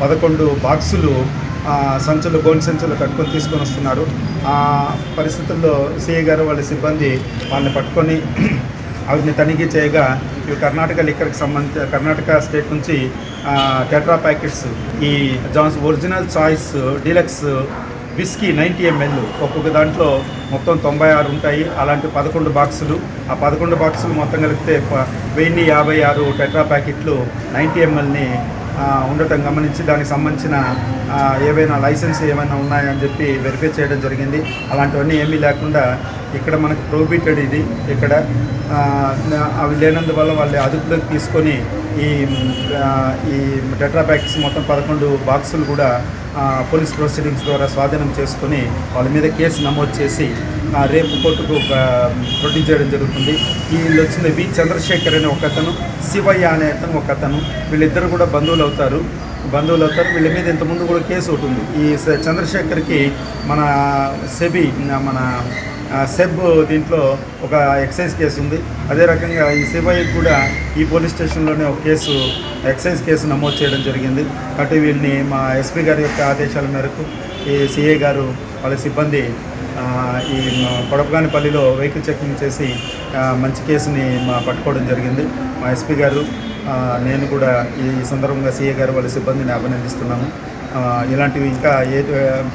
పదకొండు బాక్సులు సంచులు గోన్ సంచులు కట్టుకొని తీసుకొని వస్తున్నారు. ఆ పరిస్థితుల్లో సిఐ గారు వాళ్ళ సిబ్బంది వాళ్ళని పట్టుకొని వాటిని తనిఖీ చేయగా ఇవి కర్ణాటక లిక్కర్కి సంబంధించి కర్ణాటక స్టేట్ నుంచి టెట్రా ప్యాకెట్స్ ఈ John's Original Choice Deluxe whisky ninety ML ఒక్కొక్క దాంట్లో మొత్తం తొంభై ఆరు ఉంటాయి. అలాంటి పదకొండు బాక్సులు ఆ పదకొండు బాక్సులు మొత్తం కలిపితే ప- వెయ్యి యాభై ఆరు టెట్రా ప్యాకెట్లు నైంటీ ఎంఎల్ని ఉండటం గమనించి దానికి సంబంధించిన ఏవైనా లైసెన్స్ ఏమైనా ఉన్నాయని చెప్పి వెరిఫై చేయడం జరిగింది. అలాంటివన్నీ ఏమీ లేకుండా ఇక్కడ మనకు ప్రోబిటెడ్ ఇది. ఇక్కడ అవి లేనందువల్ల వాళ్ళు అదుపులోకి తీసుకొని ఈ ఈ డెట్రా బ్యాగ్స్ మొత్తం పదకొండు బాక్సులు కూడా పోలీస్ ప్రొసీడింగ్స్ ద్వారా స్వాధీనం చేసుకుని వాళ్ళ మీద కేసు నమోదు చేసి రేపు కోర్టుకు ఆ, ప్రొడ్యూస్ చేయడం జరుగుతుంది. వీళ్ళు వచ్చిన వి చంద్రశేఖర్ అనే ఒక అతను శివయ్య అనే అతను ఒక అతను వీళ్ళిద్దరు కూడా బంధువులు అవుతారు. బంధువులు అవుతారు వీళ్ళ మీద ఇంతకుముందు కూడా కేసు ఉంటుంది ఈ చంద్రశేఖర్కి మన సెబి మన సెబ్ దీంట్లో ఒక ఎక్సైజ్ కేసు ఉంది. అదే రకంగా ఈ శివయ్యకి కూడా ఈ పోలీస్ స్టేషన్లోనే ఒక కేసు ఎక్సైజ్ కేసు నమోదు చేయడం జరిగింది. కాబట్టి వీళ్ళని మా ఎస్పీ గారి యొక్క ఆదేశాల మేరకు ఈ సిఏ గారు వాళ్ళ సిబ్బంది ఈ మా కొడపగానిపల్లిలో వెహికల్ చెకింగ్ చేసి మంచి కేసుని మా పట్టుకోవడం జరిగింది. మా ఎస్పీ గారు నేను కూడా ఈ సందర్భంగా సీఏ గారు వాళ్ళ సిబ్బందిని అభినందిస్తున్నాము. ఇలాంటివి ఇంకా ఏ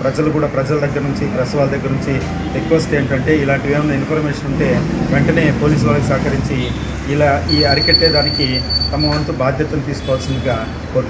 ప్రజలు కూడా ప్రజల దగ్గర నుంచి ప్రెస్ వాళ్ళ దగ్గర నుంచి రిక్వెస్ట్ ఏంటంటే ఇలాంటివి ఏమైనా ఇన్ఫర్మేషన్ ఉంటే వెంటనే పోలీసు వాళ్ళకి సహకరించి ఇలా ఈ అరికట్టేదానికి తమ వంతు బాధ్యతను తీసుకోవాల్సిందిగా కోరుచున్నాను.